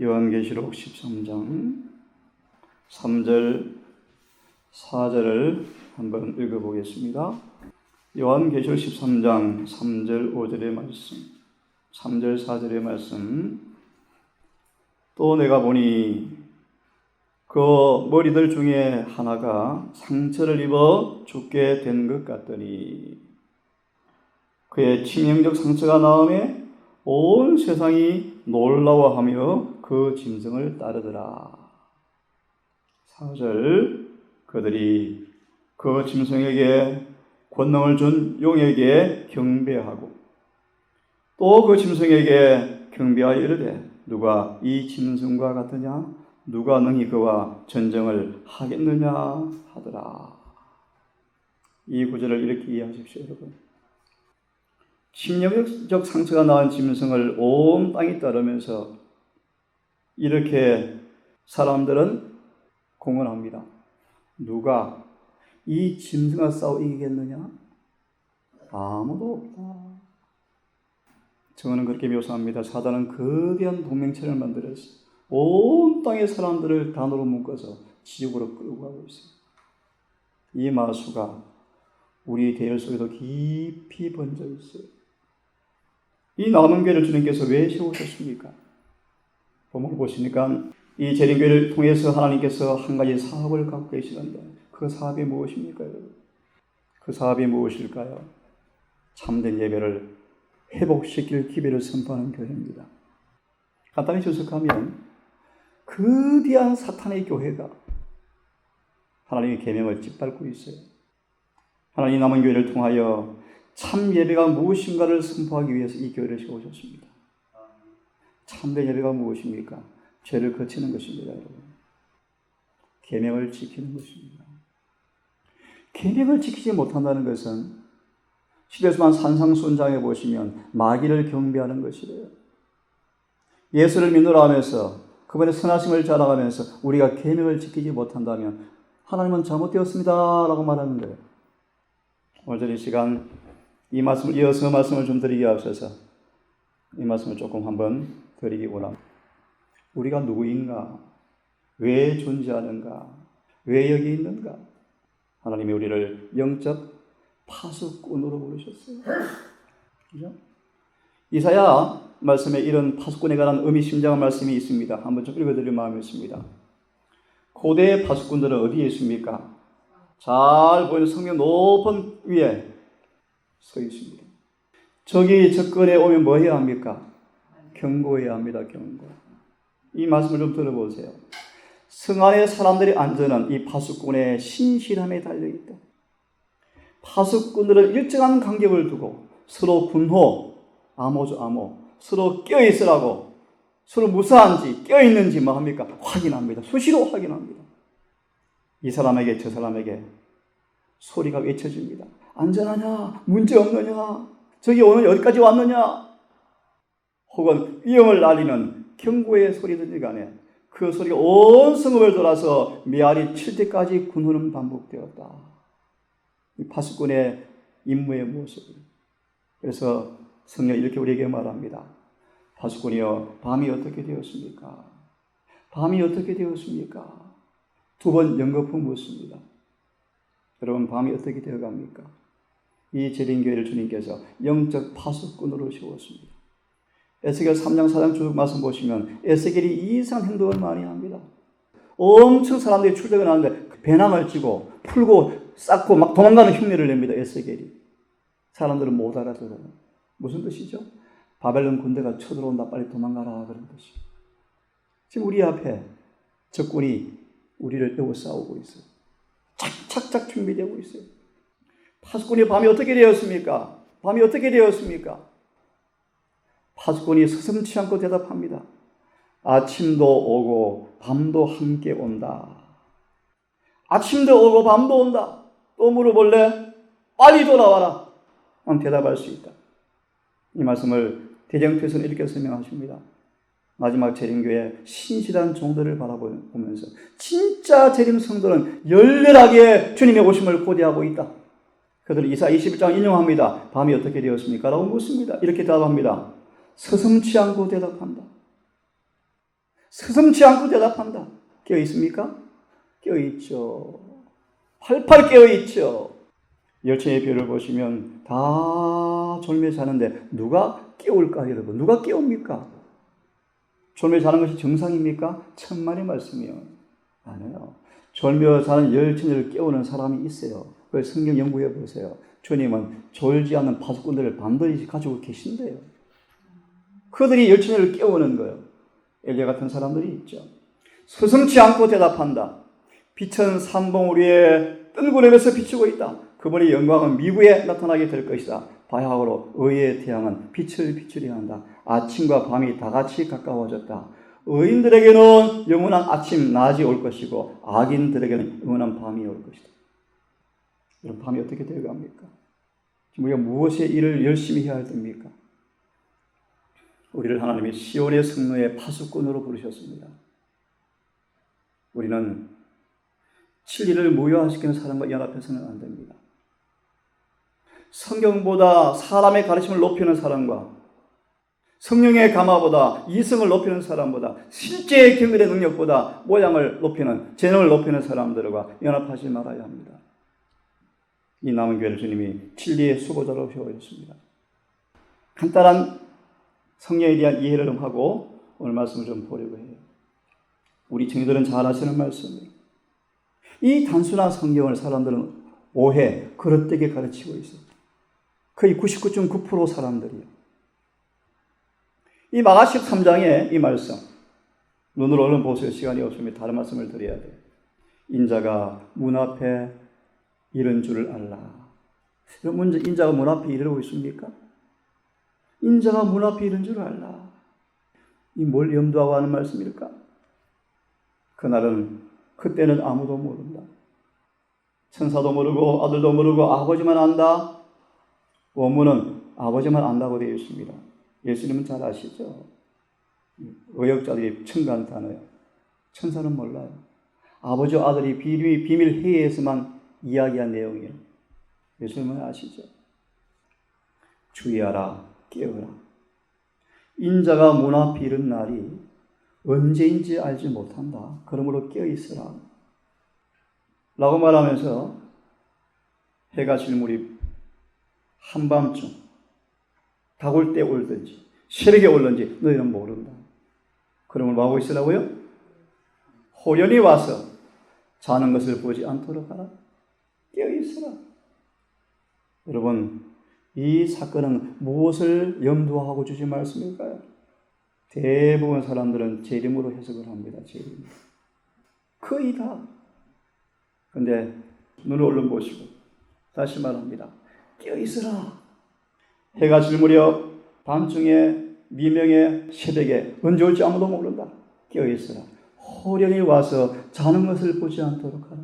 요한계시록 13장 3절 4절을 한번 읽어보겠습니다. 요한계시록 13장 3절 5절의 말씀 3절 4절의 말씀 또 내가 보니 그 머리들 중에 하나가 상처를 입어 죽게 된 것 같더니 그의 치명적 상처가 나음에 온 세상이 놀라워하며 그 짐승을 따르더라. 4절 그들이 그 짐승에게 권능을 준 용에게 경배하고 또 그 짐승에게 경배하여 이르되 누가 이 짐승과 같으냐 누가 능히 그와 전쟁을 하겠느냐 하더라. 이 구절을 이렇게 이해하십시오, 여러분. 심령적 상처가 나은 짐승을 온 땅이 따르면서 이렇게 사람들은 공언합니다. 누가 이 짐승과 싸워 이기겠느냐? 아무도 없다. 저는 그렇게 묘사합니다. 사단은 거대한 동맹체를 만들어서 온 땅의 사람들을 단으로 묶어서 지옥으로 끌고 가고 있어요. 이 마수가 우리 대열 속에도 깊이 번져 있어요. 이 남은 교회를 주님께서 왜 세우셨습니까? 본문을 보시니까 이 재림교회를 통해서 하나님께서 한 가지 사업을 갖고 계시는데 그 사업이 무엇입니까? 그 사업이 무엇일까요? 참된 예배를 회복시킬 기회를 선포하는 교회입니다. 간단히 주석하면 거대한 사탄의 교회가 하나님의 계명을 짓밟고 있어요. 하나님 남은 교회를 통하여 참 예배가 무엇인가를 선포하기 위해서 이 교회를 세우셨습니다. 참된 예배가 무엇입니까? 죄를 거치는 것입니다, 여러분. 계명을 지키는 것입니다. 계명을 지키지 못한다는 것은 시대에서만 산상순장해 보시면 마귀를 경배하는 것이래요. 예수를 믿노라 하면서 그분의 선하심을 자랑하면서 우리가 계명을 지키지 못한다면 하나님은 잘못되었습니다라고 말하는 거예요. 오늘 이 시간 이 말씀을 이어서 말씀을 좀 드리기 앞서서 이 말씀을 조금 한번 드리기 원합니다. 우리가 누구인가? 왜 존재하는가? 왜 여기 있는가? 하나님이 우리를 영적 파수꾼으로 부르셨어요. 그죠? 이사야 말씀에 이런 파수꾼에 관한 의미심장한 말씀이 있습니다. 한번 좀 읽어드릴 마음이 있습니다. 고대 파수꾼들은 어디에 있습니까? 잘 보이는 성경 높은 위에 서 있습니다. 저기 접근해 오면 뭐 해야 합니까? 경고해야 합니다. 경고. 이 말씀을 좀 들어보세요. 성 안의 사람들의 안전은 이 파수꾼의 신실함에 달려 있다. 파수꾼들은 일정한 간격을 두고 서로 군호, 암호죠 암호, 서로 껴 있으라고 서로 무사한지 껴 있는지 뭐 합니까? 확인합니다. 수시로 확인합니다. 이 사람에게 저 사람에게 소리가 외쳐집니다. 안전하냐? 문제 없느냐? 저기 오늘 여기까지 왔느냐? 혹은 위험을 알리는 경고의 소리든지 간에 그 소리가 온 성읍을 돌아서 메아리 칠 때까지 군호는 반복되었다. 이 파수꾼의 임무의 모습. 그래서 성령 이렇게 우리에게 말합니다. 파수꾼이여, 밤이 어떻게 되었습니까? 밤이 어떻게 되었습니까? 두 번 연거푸 묻습니다. 여러분, 밤이 어떻게 되어갑니까? 이 재림교회를 주님께서 영적 파수꾼으로 세웠습니다. 에스겔 3장 4장 쭉 말씀 보시면 에스겔이 이상한 행동을 많이 합니다. 엄청 사람들이 출석을 하는데 배낭을 쥐고 풀고 쌓고 막 도망가는 흉내를 냅니다. 에스겔이. 사람들은 못 알아들어요. 무슨 뜻이죠? 바벨론 군대가 쳐들어온다. 빨리 도망가라. 그런 뜻이. 지금 우리 앞에 적군이 우리를 에워 싸우고 있어요. 착착착 준비되고 있어요. 파수꾼이 밤이 어떻게 되었습니까? 밤이 어떻게 되었습니까? 파수꾼이 서슴치 않고 대답합니다. 아침도 오고 밤도 함께 온다. 아침도 오고 밤도 온다. 또 물어볼래? 빨리 돌아와라. 난 대답할 수 있다. 이 말씀을 대정표에서는 이렇게 설명하십니다. 마지막 재림교회 신실한 종들을 바라보면서 진짜 재림 성도는 열렬하게 주님의 오심을 고대하고 있다. 그들은 이사 21장 인용합니다. 밤이 어떻게 되었습니까? 라고 묻습니다. 이렇게 대답합니다. 서슴치 않고 대답한다. 스승치 않고 대답한다. 깨어 있습니까? 깨어 있죠. 팔팔 깨어 있죠. 열체의 별을 보시면 다 졸며 자는데 누가 깨울까 여러분? 누가 깨웁니까? 졸며 자는 것이 정상입니까? 천만의 말씀이요. 아니요. 졸며 자는 열처녀를 깨우는 사람이 있어요. 그 성경 연구해 보세요. 주님은 졸지 않는 파수꾼들을 반드시 가지고 계신데요. 그들이 열처녀를 깨우는 거예요. 엘리야 같은 사람들이 있죠. 스승치 않고 대답한다. 빛은 산봉 우리 위에 뜬구름에서 비추고 있다. 그분의 영광은 미국에 나타나게 될 것이다. 바야흐로 의의 태양은 빛을 비추려 한다. 아침과 밤이 다 같이 가까워졌다. 의인들에게는 영원한 아침, 낮이 올 것이고 악인들에게는 영원한 밤이 올 것이다. 이런 밤이 어떻게 되어갑니까? 우리가 무엇의 일을 열심히 해야 할 때입니까? 우리를 하나님이 시온의 성노의 파수꾼으로 부르셨습니다. 우리는 진리를 무효화시키는 사람과 연합해서는 안 됩니다. 성경보다 사람의 가르침을 높이는 사람과 성령의 감화보다 이성을 높이는 사람보다 실제 경험의 능력보다 모양을 높이는 재능을 높이는 사람들과 연합하지 말아야 합니다. 이 남은 교회를 주님이 진리의 수고자로 세워주셨습니다. 간단한 성령에 대한 이해를 하고 오늘 말씀을 좀 보려고 해요. 우리 청년들은 잘 아시는 말씀이에요. 이 단순한 성경을 사람들은 오해, 그릇되게 가르치고 있어요. 거의 99.9% 사람들이요. 이 마가식 3장의 이 말씀, 눈으로 얼른 보실 시간이 없으면 다른 말씀을 드려야 돼요. 인자가 문 앞에 이런 줄을 알라. 여러분, 인자가 문 앞에 이르고 있습니까? 인자가 문 앞에 이런 줄을 알라. 이 뭘 염두하고 하는 말씀일까? 그날은, 그때는 아무도 모른다. 천사도 모르고 아들도 모르고 아버지만 안다. 원문은 아버지만 안다고 되어 있습니다. 예수님은 잘 아시죠? 의역자들이 첨가한 단어예요. 천사는 몰라요. 아버지와 아들이 비밀, 비밀 회의에서만 이야기한 내용이에요. 예수님은 아시죠? 주의하라, 깨어라. 인자가 문 앞에 이른 날이 언제인지 알지 못한다. 그러므로 깨어 있으라. 라고 말하면서 해가 질 무렵 한밤중 다골 때 올든지 새벽에 올든지 너희는 모른다. 그러면 뭐하고 있으라고요? 호련히 와서 자는 것을 보지 않도록 하라. 깨어 있으라. 여러분, 이 사건은 무엇을 염두하고 주신 말씀일까요? 대부분 사람들은 재림으로 해석을 합니다. 재림. 거의 다. 근데 눈을 얼른 보시고 다시 말합니다. 깨어 있으라. 해가 질 무렵 밤중에 미명의 새벽에 언제 올지 아무도 모른다. 깨어 있으라. 호련히 와서 자는 것을 보지 않도록 하라.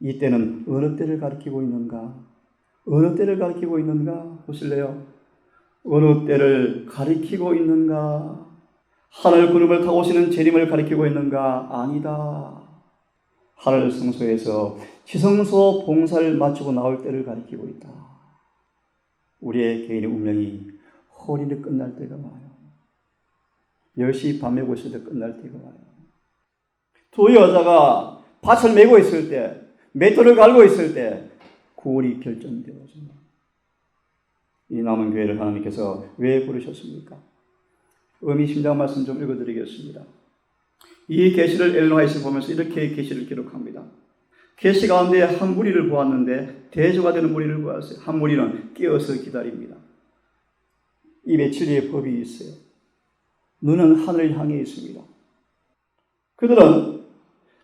이때는 어느 때를 가리키고 있는가? 어느 때를 가리키고 있는가? 보실래요? 어느 때를 가리키고 있는가? 하늘 구름을 타고 오시는 재림을 가리키고 있는가? 아니다. 하늘 성소에서 지성소 봉사를 마치고 나올 때를 가리키고 있다. 우리의 개인의 운명이 허리를 끝날 때가 와요. 10시 밤에 고실 때 끝날 때가 와요. 두 여자가 밭을 메고 있을 때, 맷돌을 갈고 있을 때, 구원이 결정되어집니다. 이 남은 교회를 하나님께서 왜 부르셨습니까? 의미심장 말씀 좀 읽어드리겠습니다. 이 계시를 엘노하에서 보면서 이렇게 계시를 기록합니다. 계시 가운데 한 무리를 보았는데 대조가 되는 무리를 보았어요. 한 무리는 깨어서 기다립니다. 입에 진리의 법이 있어요. 눈은 하늘을 향해 있습니다. 그들은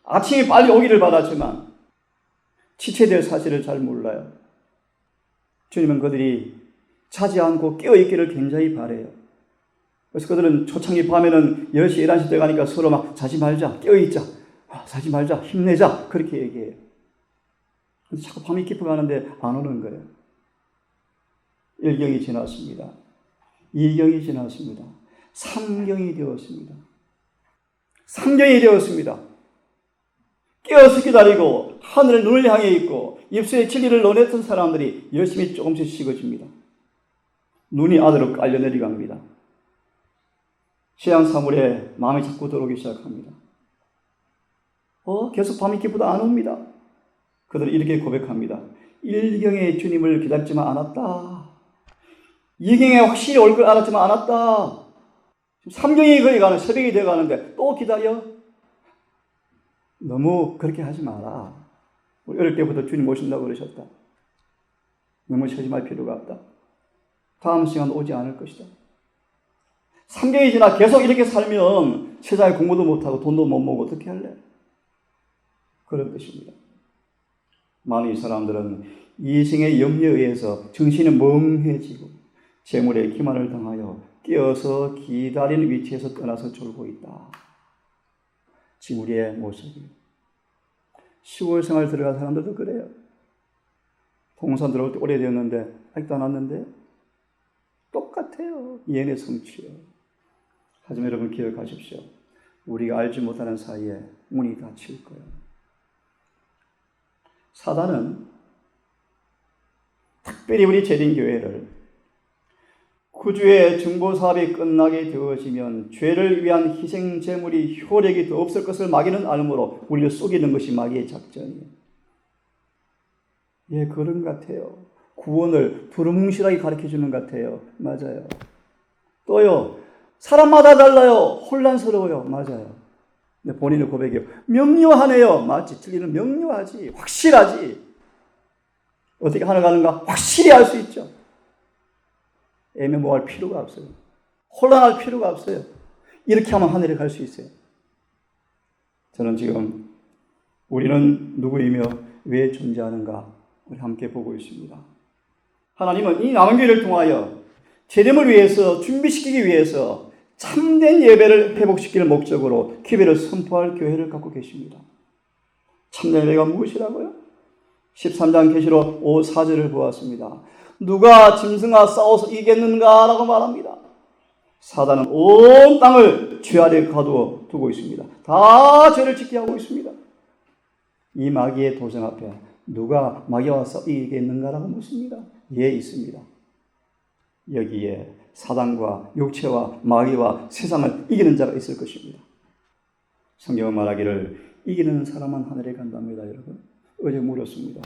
아침이 빨리 오기를 바랐지만 지체될 사실을 잘 몰라요. 주님은 그들이 자지 않고 깨어있기를 굉장히 바래요. 그래서 그들은 초창기 밤에는 10시, 11시 돼가니까 서로 막 자지 말자, 깨어있자, 아, 자지 말자, 힘내자, 그렇게 얘기해요. 근데 자꾸 밤이 깊어가는데 안 오는 거예요. 1경이 지났습니다. 2경이 지났습니다. 3경이 되었습니다. 3경이 되었습니다. 깨어서 기다리고 하늘을 눈을 향해 있고 입술에 진리를 논했던 사람들이 열심히 조금씩 식어집니다. 눈이 아래로 깔려 내려갑니다. 신앙 사물에 마음이 자꾸 들어오기 시작합니다. 어, 계속 밤이 깊어도 안 옵니다. 그들은 이렇게 고백합니다. 일경에 주님을 기다렸지만 않았다. 이경에 확실히 올 걸 알았지만 않았다. 삼경이 거의 가는 새벽이 되어 가는데 또 기다려? 너무 그렇게 하지 마라. 어릴 때부터 주님 오신다고 그러셨다. 너무 세심할 필요가 없다. 다음 시간 오지 않을 것이다. 3개월이 지나 계속 이렇게 살면 세상에 공부도 못하고 돈도 못 모으고 어떻게 할래? 그런 뜻입니다. 많은 이 사람들은 이생의 염려에 의해서 정신이 멍해지고 재물의 기만을 당하여 깨어서 기다리는 위치에서 떠나서 졸고 있다. 지금 우리의 모습이. 10월 생활 들어간 사람들도 그래요. 동산 들어올 때 오래되었는데 아직도 안 왔는데 똑같아요. 얘네 성취요. 하지만 여러분 기억하십시오. 우리가 알지 못하는 사이에 문이 닫힐 거예요. 사단은 특별히 우리 재림교회를 구주의 중보 사업이 끝나게 되어지면 죄를 위한 희생 제물이 효력이 더 없을 것을 마귀는 알므로 우리를 속이는 것이 마귀의 작전이에요. 예, 그런 것 같아요. 구원을 두루뭉실하게 가르쳐 주는 것 같아요. 맞아요. 또요, 사람마다 달라요. 혼란스러워요. 맞아요. 근데 본인의 고백이요. 명료하네요. 맞지? 진리는 명료하지. 확실하지. 어떻게 하나 가는가? 확실히 알 수 있죠. 애매모호할 필요가 없어요. 혼란할 필요가 없어요. 이렇게 하면 하늘에 갈 수 있어요. 저는 지금 우리는 누구이며 왜 존재하는가 우리 함께 보고 있습니다. 하나님은 이 남은 교회를 통하여 재림을 위해서 준비시키기 위해서 참된 예배를 회복시킬 목적으로 기회를 선포할 교회를 갖고 계십니다. 참된 예배가 무엇이라고요? 13장 계시로 5, 4절을 보았습니다. 누가 짐승과 싸워서 이겼는가라고 말합니다. 사단은 온 땅을 죄 아래 가두어 두고 있습니다. 다 죄를 짓게 하고 있습니다. 이 마귀의 도전 앞에 누가 마귀와 싸워 이기겠는가라고 묻습니다. 예, 있습니다. 여기에 사단과 육체와 마귀와 세상을 이기는 자가 있을 것입니다. 성경은 말하기를 이기는 사람은 하늘에 간답니다, 여러분. 어제 물었습니다.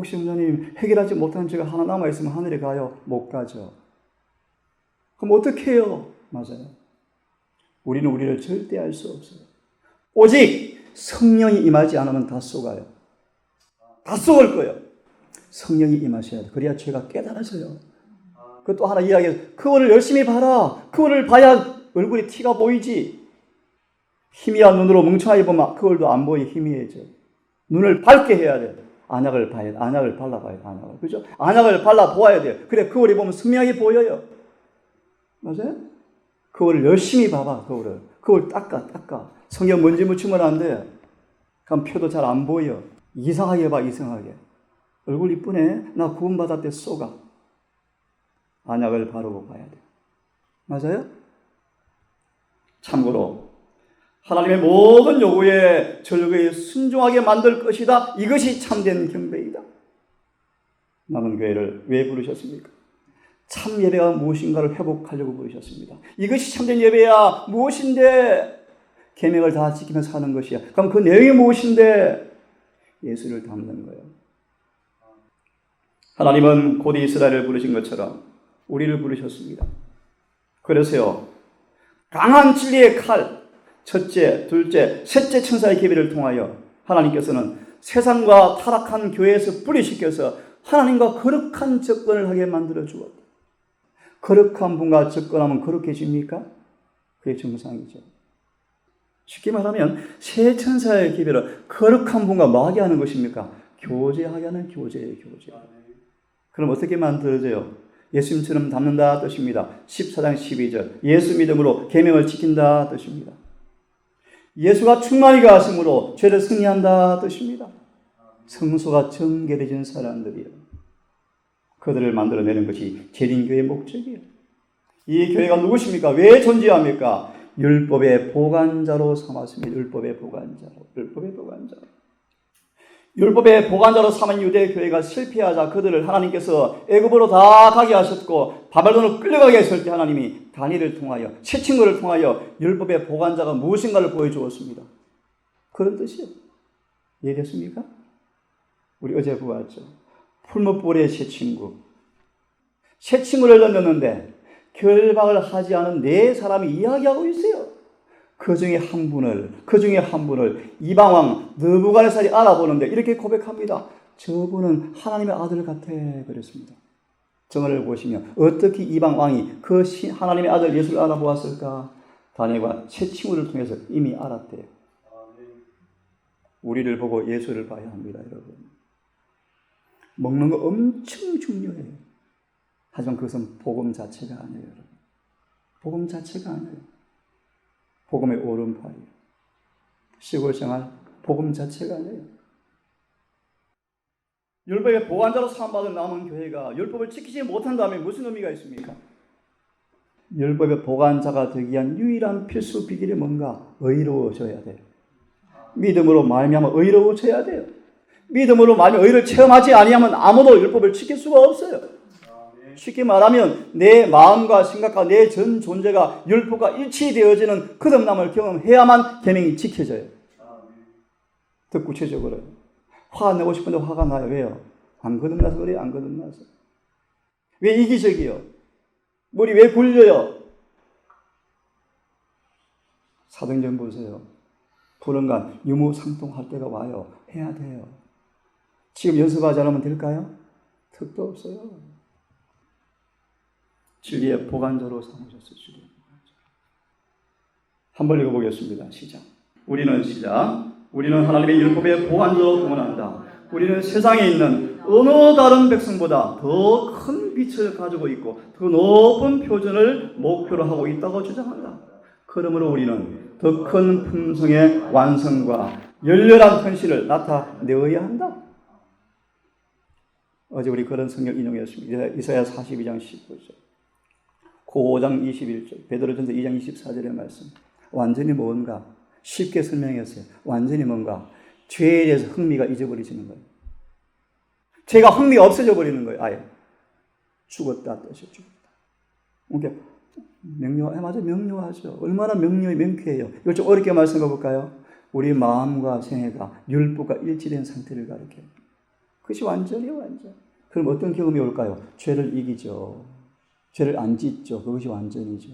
혹시 원장님 해결하지 못한 죄가 하나 남아 있으면 하늘에 가요? 못 가죠. 그럼 어떻게 해요? 맞아요. 우리는 우리를 절대 알 수 없어요. 오직 성령이 임하지 않으면 다 속아요. 다 속을 거예요. 성령이 임하셔야 돼. 그래야 죄가 깨달아져요. 그 또 하나 이야기해요. 그거를 열심히 봐라. 그거를 봐야 얼굴에 티가 보이지. 희미한 눈으로 멍청하게 보면 그걸도 안 보이 희미해져. 눈을 밝게 해야 돼. 안약을 봐야 돼. 안약을 발라봐야 돼. 안약을. 그죠? 안약을 발라 보아야 돼요. 그래, 그거를 보면 선명하게 보여요. 맞아요? 그거를 열심히 봐봐, 그거를. 그걸 닦아, 닦아. 성경 먼지 묻히면 안 돼. 그럼 표도 잘 안 보여. 이상하게 봐, 이상하게. 얼굴 이쁘네. 나 구원받았대, 쏘가. 안약을 바르고 봐야 돼. 맞아요? 참고로 하나님의 모든 요구에 절거에 순종하게 만들 것이다. 이것이 참된 경배이다. 남은 교회를 왜 부르셨습니까? 참 예배가 무엇인가를 회복하려고 부르셨습니다. 이것이 참된 예배야. 무엇인데? 계명을 다 지키며 사는 것이야. 그럼 그 내용이 무엇인데? 예수를 닮는 거예요. 하나님은 곧 이스라엘을 부르신 것처럼 우리를 부르셨습니다. 그래서요, 강한 진리의 칼, 첫째, 둘째, 셋째 천사의 계비를 통하여 하나님께서는 세상과 타락한 교회에서 뿌리시켜서 하나님과 거룩한 접근을 하게 만들어 주었다. 거룩한 분과 접근하면 거룩해집니까? 그게 정상이죠. 쉽게 말하면 새 천사의 기별은 거룩한 분과 뭐하게 하는 것입니까? 교제하게 하는 교제예요, 교제. 그럼 어떻게 만들어져요? 예수님처럼 닮는다 뜻입니다. 14장 12절. 예수 믿음으로 계명을 지킨다 뜻입니다. 예수가 충만히 가슴으로 죄를 승리한다 뜻입니다. 성소가 정결해진 사람들이요. 그들을 만들어내는 것이 재림교의 목적이에요. 이 교회가 누구십니까? 왜 존재합니까? 율법의 보관자로 삼았습니다. 율법의 보관자로. 율법의 보관자로. 율법의 보관자로 삼은 유대 교회가 실패하자 그들을 하나님께서 애굽으로 다 가게 하셨고 바벨론으로 끌려가게 했을 때 하나님이 다니엘을 통하여 새 친구를 통하여 율법의 보관자가 무엇인가를 보여주었습니다. 그런 뜻이요. 이해됐습니까? 우리 어제 보았죠. 풀무불의 새 친구. 새 친구를 던졌는데 결박을 하지 않은 네 사람이 이야기하고 있어요. 그 중에 한 분을, 그 중에 한 분을 이방 왕 느부갓네살이 알아보는데 이렇게 고백합니다. 저분은 하나님의 아들 같아 그랬습니다. 정언을 보시면 어떻게 이방 왕이 그 하나님의 아들 예수를 알아보았을까? 다니엘과 새 친구를 통해서 이미 알았대요. 우리를 보고 예수를 봐야 합니다, 여러분. 먹는 거 엄청 중요해요. 하지만 그것은 복음 자체가 아니에요, 여러분. 복음 자체가 아니에요. 복음의 오른팔이에요. 시골 생활, 복음 자체가 아니에요. 율법의 보관자로 사함받은 남은 교회가 율법을 지키지 못한다면 무슨 의미가 있습니까? 율법의 보관자가 되기 위한 유일한 필수 비결이 뭔가? 의로워져야 돼요. 믿음으로 말미암아 의로워져야 돼요. 믿음으로 말미암아 의를 체험하지 아니하면 아무도 율법을 지킬 수가 없어요. 쉽게 말하면 내 마음과 생각과 내 전 존재가 율법과 일치되어지는 거듭남을 경험해야만 계명이 지켜져요. 더 구체적으로 화 내고 싶은데 화가 나요. 왜요? 안 거듭나서 그래요. 안 거듭나서. 왜 이기적이요? 머리 왜 굴려요? 사등전 보세요. 불언간 유무상통할 때가 와요. 해야 돼요. 지금 연습하지 않으면 될까요? 턱도 없어요. 진리의 보관자로 삼으셨어요. 진리의 보관자. 한번 읽어보겠습니다. 시작. 우리는 시작. 우리는 하나님의 율법의 보관자로 동원한다. 우리는 세상에 있는 어느 다른 백성보다 더 큰 빛을 가지고 있고 더 높은 표준을 목표로 하고 있다고 주장한다. 그러므로 우리는 더 큰 품성의 완성과 열렬한 헌신을 나타내어야 한다. 어제 우리 그런 성경 인용했습니다. 이사야 42장 19절. 9장 21절, 베드로전서 2장 24절의 말씀. 완전히 뭔가 쉽게 설명했어요. 완전히 뭔가 죄에 대해서 흥미가 잊어버리시는 거예요. 죄가 흥미가 없어져 버리는 거예요. 아예 죽었다 뜻이 죽었다. 그러니까 명료, 아, 맞아 명료하죠. 얼마나 명료해 명쾌해요. 이걸 좀 어렵게 말씀해 볼까요? 우리 마음과 생애가 율법과 일치된 상태를 가리켜요. 그것이 완전히 완전. 그럼 어떤 경험이 올까요? 죄를 이기죠. 죄를 안 짓죠. 그것이 완전이죠.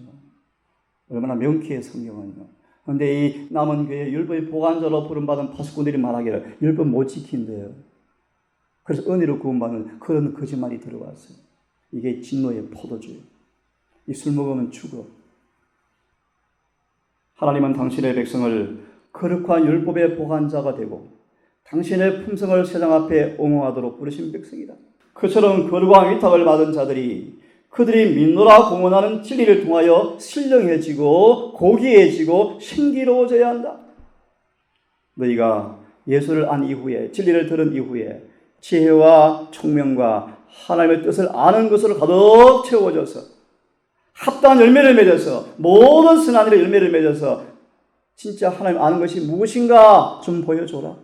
얼마나 명쾌해 성경은요. 그런데 이 남은 교회 율법의 보관자로 부름받은 파수꾼들이 말하기를 율법 못 지킨대요. 그래서 은혜로 구원받는 그런 거짓말이 들어왔어요. 이게 진노의 포도주예요. 이 술 먹으면 죽어. 하나님은 당신의 백성을 거룩한 율법의 보관자가 되고 당신의 품성을 세상 앞에 옹호하도록 부르신 백성이다. 그처럼 거룩한 위탁을 받은 자들이 그들이 믿노라 공언하는 진리를 통하여 신령해지고 고귀해지고 신기로워져야 한다. 너희가 예수를 안 이후에 진리를 들은 이후에 지혜와 총명과 하나님의 뜻을 아는 것으로 가득 채워져서 합당한 열매를 맺어서 모든 일의 열매를 맺어서 진짜 하나님 아는 것이 무엇인가 좀 보여줘라.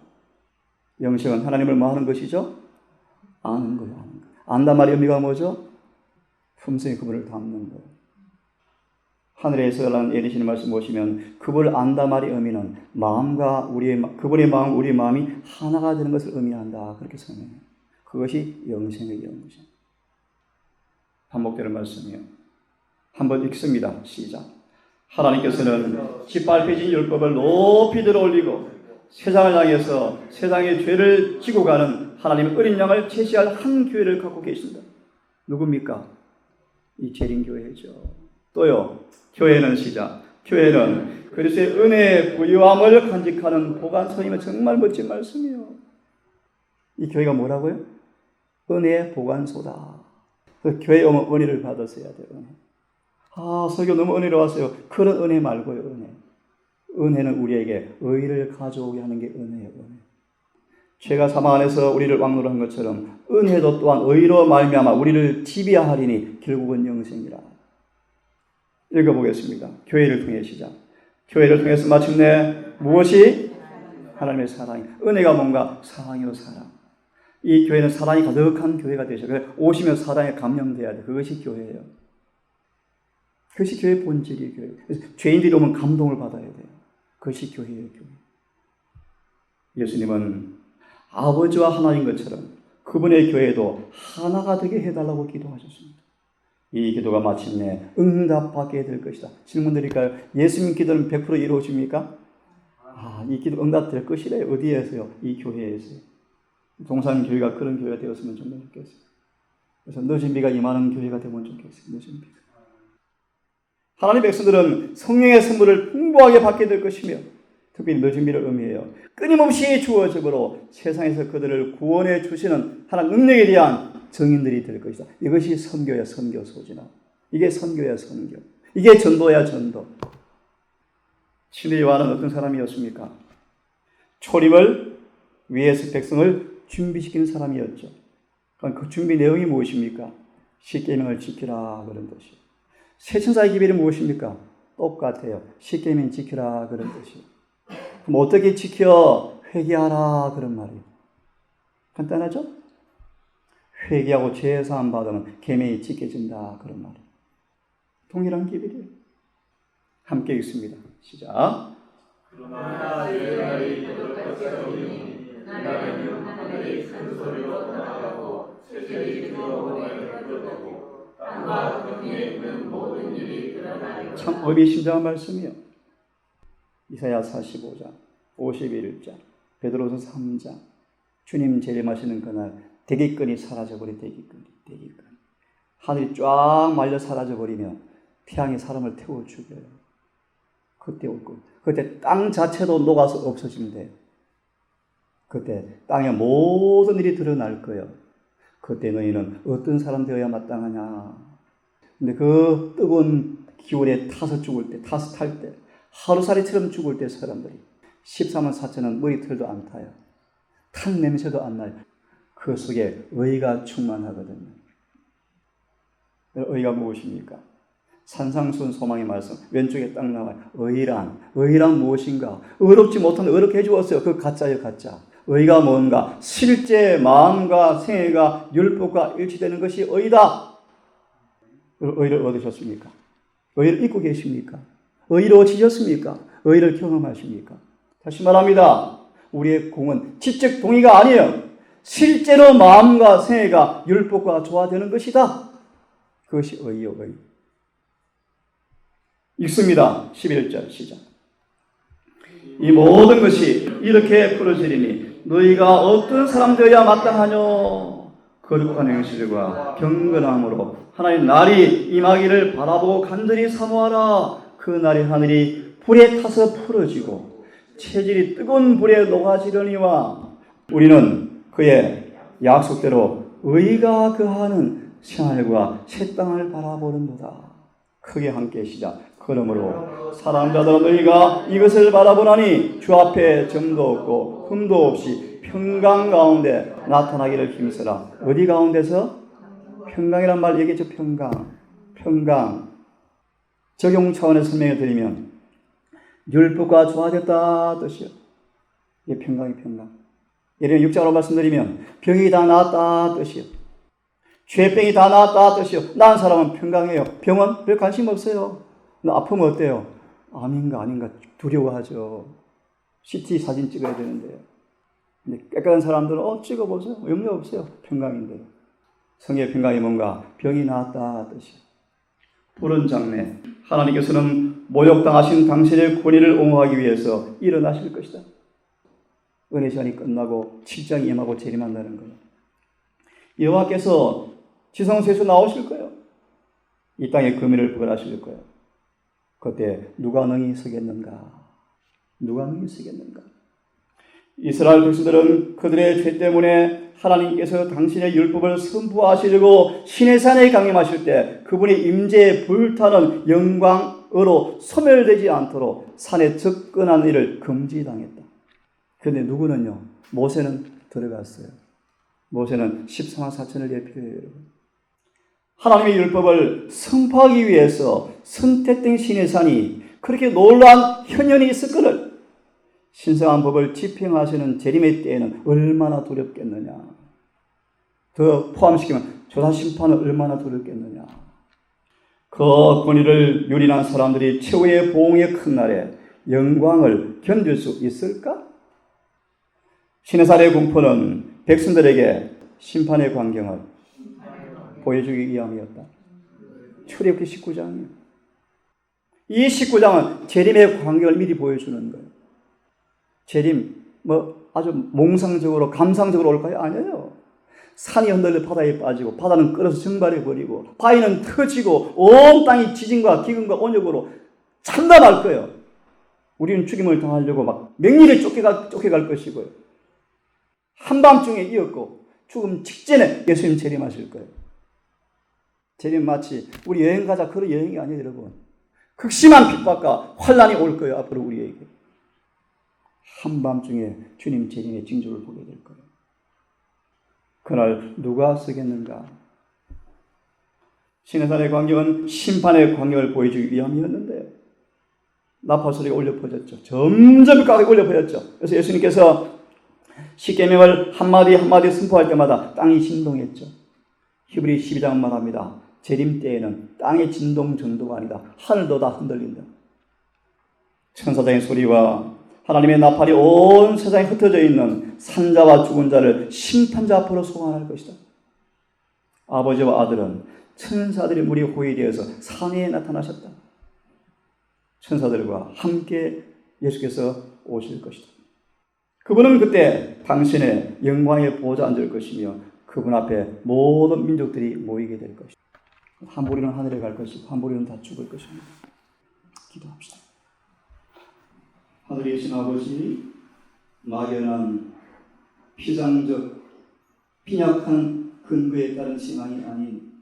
영생은 하나님을 뭐 하는 것이죠? 아는 거예요. 아는 거. 안다 말의 의미가 뭐죠? 품성의 그분을 닮는 거예요. 하늘에서 난 예리시는 말씀 보시면 그분을 안다 말의 의미는 마음과 우리의 그분의 마음 우리의 마음이 하나가 되는 것을 의미한다 그렇게 설명해요. 그것이 영생의 영생. 반복되는 말씀이에요. 한번 읽습니다. 시작. 하나님께서는 짓밟혀진 율법을 높이 들어 올리고 세상을 향해서 세상의 죄를 지고 가는 하나님의 어린 양을 제시할 한 교회를 갖고 계신다. 누굽니까? 이 재림 교회죠. 또요. 교회는 시작. 교회는 그리스도의 은혜의 부유함을 간직하는 보관소이면 정말 멋진 말씀이에요. 이 교회가 뭐라고요? 은혜의 보관소다. 그 교회 오면 은혜를 받았어야 돼요. 은혜. 아, 설교 너무 은혜로웠어요. 그런 은혜 말고요, 은혜. 은혜는 우리에게 의를 가져오게 하는 게 은혜예요, 은혜. 죄가 사망 안에서 우리를 왕노한 것처럼 은혜도 또한 의로 말미암아 우리를 지배하리니 결국은 영생이라. 읽어보겠습니다. 교회를 통해 시작. 교회를 통해서 마침내 무엇이 하나님의 사랑이. 은혜가 뭔가? 사랑이요, 사랑. 이 교회는 사랑이 가득한 교회가 되셔. 그래, 오시면 사랑에 감염돼야 돼. 그것이 교회예요. 그것이 교회의 본질이에요, 교회. 죄인들이 오면 감동을 받아야 돼요. 그것이 교회예요, 교회. 예수님은 아버지와 하나인 것처럼 그분의 교회도 하나가 되게 해달라고 기도하셨습니다. 이 기도가 마침내 응답받게 될 것이다. 질문 드릴까요? 예수님 기도는 100% 이루어집니까? 아, 이 기도 응답될 것이래. 어디에서요? 이 교회에서요. 동산 교회가 그런 교회가 되었으면 좀 좋겠어요. 그래서 늦은 비가 임하는 교회가 되면 좋겠어요. 늦은 비가. 하나님 백성들은 성령의 선물을 풍부하게 받게 될 것이며 특히 늦은 비를 의미해요. 끊임없이 주어적으로 세상에서 그들을 구원해 주시는 하나님 능력에 대한 증인들이 될 것이다. 이것이 선교야 선교 소지나. 이게 선교야 선교. 이게 전도야 전도. 신의 요한은 어떤 사람이었습니까? 초림을 위해서 백성을 준비시키는 사람이었죠. 그럼 그 준비 내용이 무엇입니까? 십계명을 지키라 그런 것이요. 세천사의 기별이 무엇입니까? 똑같아요. 십계명 지키라 그런 것이요. 그럼 어떻게 지켜? 회개하라 그런 말이에요. 간단하죠? 회개하고 죄 사함 받으면 계명이 지켜진다 그런 말이에요. 동일한 기별이에요. 함께 읽습니다. 시작. 참 의미심장한 말씀이요. 이사야 45장, 51장, 베드로서 3장. 주님 재림하시는 그날 대기권이 사라져버린 대기권이 대기권. 하늘이 쫙 말려 사라져버리면 태양이 사람을 태워 죽여요. 그때 올 겁니다. 그때 땅 자체도 녹아서 없어진대요. 그때 땅의 모든 일이 드러날 거예요. 그때 너희는 어떤 사람 되어야 마땅하냐. 근데 그 뜨거운 기온에 타서 죽을 때, 타서 탈 때, 하루살이처럼 죽을 때 사람들이 14만 4천은 머리털도 안 타요. 탄 냄새도 안 나요. 그 속에 의가 충만하거든요. 의가 무엇입니까? 산상순 소망의 말씀 왼쪽에 딱 나와요. 의란 의란 무엇인가? 의롭지 못한 의롭게 해주었어요. 그 가짜예요, 가짜. 의가 뭔가? 실제 마음과 생애가 율법과 일치되는 것이 의다. 의를 얻으셨습니까? 의를 잊고 계십니까? 의로지셨습니까? 의를 경험하십니까? 다시 말합니다. 우리의 공은 지적 동의가 아니에요. 실제로 마음과 생애가 율법과 조화되는 것이다. 그것이 의요, 의. 읽습니다. 11절 시작. 이 모든 것이 이렇게 풀어지리니 너희가 어떤 사람 되어야 마땅하뇨? 거룩한 행실과 경건함으로 하나님 날이 임하기를 바라보고 간절히 사모하라. 그 날이 하늘이 불에 타서 풀어지고 체질이 뜨거운 불에 녹아지려니와 우리는 그의 약속대로 의가 그하는 생활과 새 땅을 바라보는도다. 크게 함께 시작. 그러므로 사랑자들아 너희가 이것을 바라보나니 주 앞에 점도 없고 흠도 없이 평강 가운데 나타나기를 힘쓰라. 어디 가운데서? 평강이란 말 얘기했죠. 평강. 평강. 적용 차원의 설명을 드리면 율법과 조화됐다 뜻이요. 이게 평강이 평강. 예를 육자로 말씀드리면 병이 다 나았다 뜻이요. 죄병이 다 나았다 뜻이요. 난 사람은 평강해요. 병은 별 관심 없어요. 너 아프면 어때요? 암인가 아닌가 두려워하죠. CT 사진 찍어야 되는데요. 근데 깨끗한 사람들은 어 찍어보세요. 염려 없어요. 평강인데. 성의 평강이 뭔가 병이 나았다 뜻이. 푸른 장래 하나님께서는 모욕당하신 당신의 권위를 옹호하기 위해서 일어나실 것이다. 은혜 시간이 끝나고 7장이 임하고 재림한다는 거예요. 여호와께서 지성소에서 나오실 거예요. 이 땅의 금일을 부활하실 거예요. 그때 누가 능히 서겠는가? 누가 능히 서겠는가? 이스라엘 백성들은 그들의 죄 때문에 하나님께서 당신의 율법을 선포하시려고 신의 산에 강림하실 때 그분이 임재에 불타는 영광으로 소멸되지 않도록 산에 접근하는 일을 금지당했다. 그런데 누구는요? 모세는 들어갔어요. 모세는 14만 4천을 예표해요. 하나님의 율법을 선포하기 위해서 선택된 신의 산이 그렇게 놀라운 현현이 있었거늘 신성한 법을 집행하시는 재림의 때에는 얼마나 두렵겠느냐. 더 포함시키면 조사 심판은 얼마나 두렵겠느냐. 그 권위를 유린한 사람들이 최후의 보응의 큰 날에 영광을 견딜 수 있을까? 신의 살의 공포는 백성들에게 심판의 광경을 보여주기 위함이었다. 출애굽기 19장이에요. 이 19장은 재림의 광경을 미리 보여주는 거예요. 재림, 뭐 아주 몽상적으로, 감상적으로 올까요? 아니에요. 산이 흔들려 바다에 빠지고, 바다는 끓어서 증발해 버리고, 바위는 터지고, 온 땅이 지진과 기근과 온역으로 참담할 거예요. 우리는 죽임을 당하려고 막 맹렬히 쫓겨가, 쫓겨갈 것이고요. 한밤중에 이었고, 죽음 직전에 예수님 재림하실 거예요. 재림 마치 우리 여행 가자 그런 여행이 아니에요, 여러분. 극심한 핍박과 환란이 올 거예요, 앞으로 우리에게. 한밤중에 주님 재림의 징조를 보게 될 거예요. 그날 누가 쓰겠는가? 신의산의 광경은 심판의 광경을 보여주기 위함이었는데 나팔 소리가 울려 퍼졌죠. 점점 가까이 울려 퍼졌죠. 그래서 예수님께서 십계명을 한마디 한마디 선포할 때마다 땅이 진동했죠. 히브리 12장 말합니다. 재림 때에는 땅의 진동 정도가 아니다. 하늘도 다 흔들린다. 천사장의 소리와 하나님의 나팔이 온 세상에 흩어져 있는 산자와 죽은 자를 심판자 앞으로 소환할 것이다. 아버지와 아들은 천사들의 무리 호위되어서 산에 나타나셨다. 천사들과 함께 예수께서 오실 것이다. 그분은 그때 당신의 영광의 보좌 앉을 것이며 그분 앞에 모든 민족들이 모이게 될 것이다. 한 무리는 하늘에 갈 것이고 한 무리는 다 죽을 것입니다. 기도합시다. 하늘에 계신 아버지 막연한 피상적 빈약한 근거에 따른 신앙이 아닌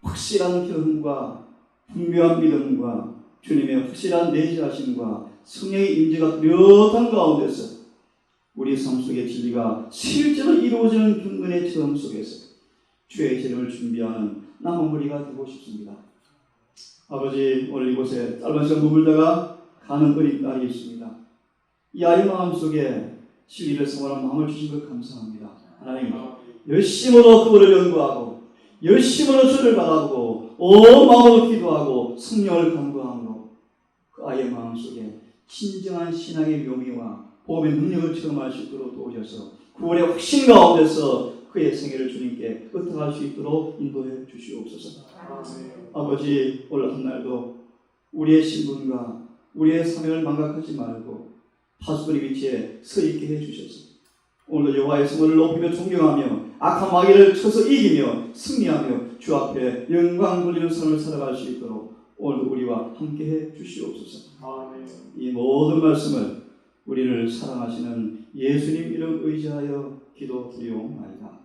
확실한 경험과 분명한 믿음과 주님의 확실한 내지하심과 성령의 임재가 뚜렷한 가운데서 우리 삶 속의 진리가 실제로 이루어지는 경건의 체험 속에서 주의 재림을 준비하는 남은 무리가 되고 싶습니다. 아버지 오늘 이곳에 짧은 시간 머물다가 가는 어린 딸이 있습니다. 이 아이 마음 속에 진리를 생활한 마음을 주신 것 감사합니다. 하나님 열심으로 그분을 연구하고 열심으로 주를 바라보고 온 마음으로 기도하고 성령을 간구함으로 그 아이의 마음 속에 진정한 신앙의 묘미와 보험의 능력을 체험할 수 있도록 도우셔서 구원의 확신 가운데서 그의 생애를 주님께 의탁할 수 있도록 인도해 주시옵소서. 아버지 오늘 한날도 우리의 신분과 우리의 사명을 망각하지 말고 파수꾼의 위치에 서 있게 해 주셔서 오늘도 여호와의 성을 높이며 존경하며 악한 마귀를 쳐서 이기며 승리하며 주 앞에 영광 돌리는 삶을 살아갈 수 있도록 오늘도 우리와 함께 해 주시옵소서. 이 모든 말씀을 우리를 사랑하시는 예수님 이름 의지하여 기도 드리옵나이다.